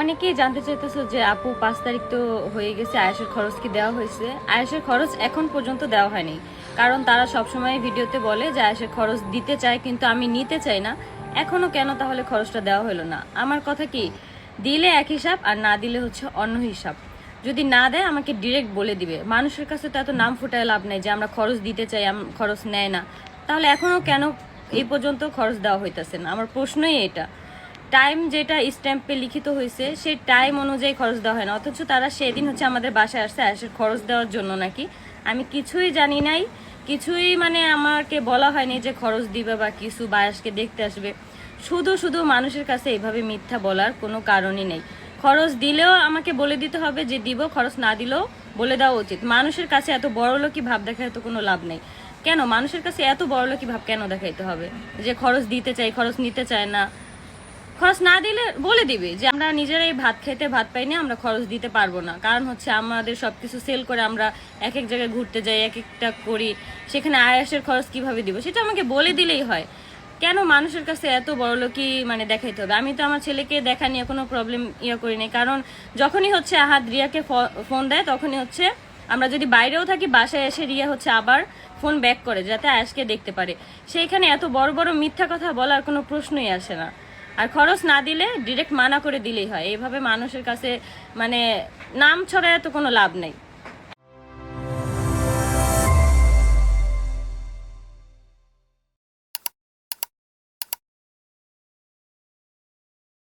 অনেকেই জানতে চাইতেছো যে আপু পাঁচ তারিখ তো হয়ে গেছে আয়েসের খরচ কি দেওয়া হয়েছে? আয়েসের খরচ এখন পর্যন্ত দেওয়া হয়নি। কারণ তারা সবসময় ভিডিওতে বলে যে আয়েসের খরচ দিতে চায় কিন্তু আমি নিতে চাই না। এখনও কেন তাহলে খরচটা দেওয়া হলো না? আমার কথা কি, দিলে এক হিসাব আর না দিলে হচ্ছে অন্য হিসাব। যদি না দেয়, আমাকে ডিরেক্ট বলে দিবে। মানুষের কাছে তো এত নাম ফুটায় লাভ নেই যে আমরা খরচ দিতে চাই খরচ নেয় না। তাহলে এখনও কেন এই পর্যন্ত খরচ দেওয়া হইতেছে না? আমার প্রশ্নই এটা। টাইম যেটা স্ট্যাম্পে লিখিত হয়েছে, সেই টাইম অনুযায়ী খরচ দেওয়া হয় না। অথচ তারা সেদিন হচ্ছে আমাদের বাসায় আসছে আসার খরচ দেওয়ার জন্য নাকি। আমি কিছুই জানি নাই, কিছুই মানে আমাকে বলা হয়নি যে খরচ দিবে বা কিছু বায়াসকে দেখতে আসবে। শুধু শুধু মানুষের কাছে এইভাবে মিথ্যা বলার কোনো কারণই নেই। খরচ দিলেও আমাকে বলে দিতে হবে যে দিব, খরচ না দিলেও বলে দেওয়া উচিত। মানুষের কাছে এত বড় লোকই ভাব দেখায় তো কোনো লাভ নেই। কেন? মানুষের কাছে এত বড় লোকই ভাব কেন দেখাইতে হবে? যে খরচ দিতে চাই খরচ নিতে চায় না। খরচ না দিলে বলে দিবে যে আমরা নিজেরাই ভাত খেতে ভাত পাই না, আমরা খরচ দিতে পারব না। কারণ হচ্ছে আমাদের সবকিছু সেল করে আমরা এক এক জায়গায় ঘুরতে যাই এক একটা করি। সেখানে আয়াসের খরচ কীভাবে দিব সেটা আমাকে বলে দিলেই হয়। কেন মানুষের কাছে এত বড় লোকই মানে দেখাইতে হবে? আমি তো আমার ছেলেকে দেখা নিয়ে কোনো প্রবলেম ইয়ে করি নাই। কারণ যখনই হচ্ছে আহাত রিয়াকে ফোন দেয়, তখনই হচ্ছে আমরা যদি বাইরেও থাকি, বাসায় এসে রিয়া হচ্ছে আবার ফোন ব্যাক করে, যাতে আয়াসকে দেখতে পারে। সেইখানে এত বড় বড় মিথ্যা কথা বলার কোনো প্রশ্নই আসে না। আর খরচ না দিলে ডিরেক্ট মানা করে দিলেই হয়। এইভাবে মানুষের কাছে মানে নাম ছড়ায় তো কোনো লাভ নেই।